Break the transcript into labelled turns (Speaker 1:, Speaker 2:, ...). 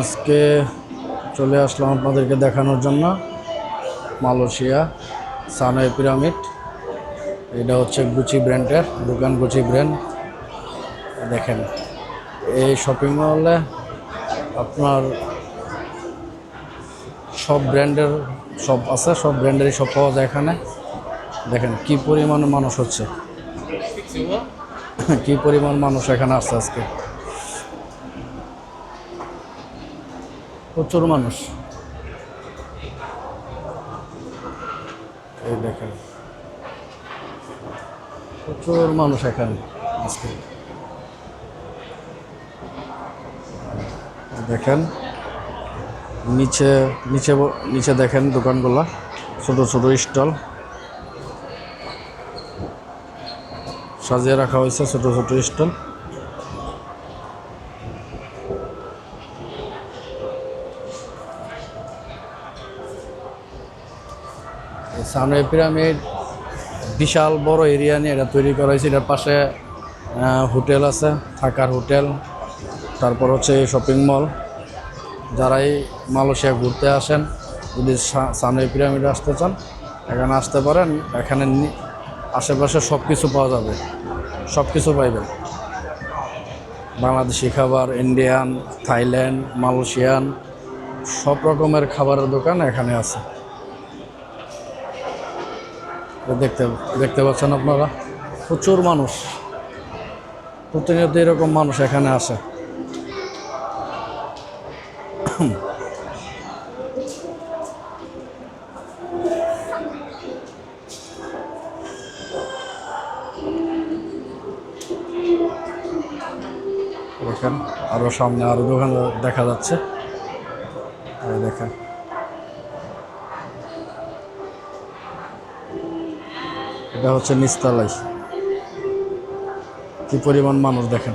Speaker 1: আজকে চলে আসলাম আপনাদেরকে দেখানোর জন্য। Malaysia Sunway pyramid. এটা হচ্ছে গুচি ব্র্যান্ডের দোকান গুচি ব্র্যান্ড দেখেন, এই শপিং মলে আপনার সব ব্র্যান্ডের সব আছে, সব ব্র্যান্ডেরই সব পাওয়া যায় এখানে। দেখেন, কি পরিমাণ মানুষ হচ্ছে। কি পরিমাণ মানুষ এখানে আসছে আজকে। প্রচুর মানুষ। এই দেখেন। প্রচুর মানুষ এখানে। আজকে। দেখেন নিচে নিচে নিচে দেখেন দোকানগুলা ছোট ছোট স্টল। সাজিয়ে রাখা হয়েছে ছোট ছোট স্টল। সামনে পিরামিড, বিশাল বড় এরিয়া নিয়ে এটা তৈরি করা হয়েছে। এটার পাশে হোটেল আছে, থাকার হোটেল। তারপর হচ্ছে শপিং মল। যারাই মালয়েশিয়া ঘুরতে আসেন, যদি সা- সামনে পিরামিডে আসতে চান, এখানে আসতে পারেন। এখানে আশেপাশে সব কিছু পাওয়া যাবে। সব কিছু পাইবেন। বাংলাদেশি খাবার, ইন্ডিয়ান, থাইল্যান্ড, মালয়েশিয়ান, সব রকমের খাবারের দোকান এখানে আছে। দেখতে দেখতে পাচ্ছেন আপনারা? প্রচুর মানুষ। প্রতিনিয়ত এরকম মানুষ এখানে আসে। আরও সামনে আরও দোকান দেখা যাচ্ছে। দেখেন। এটা হচ্ছে নিস্তালাই। কি পরিমাণ মানুষ দেখেন।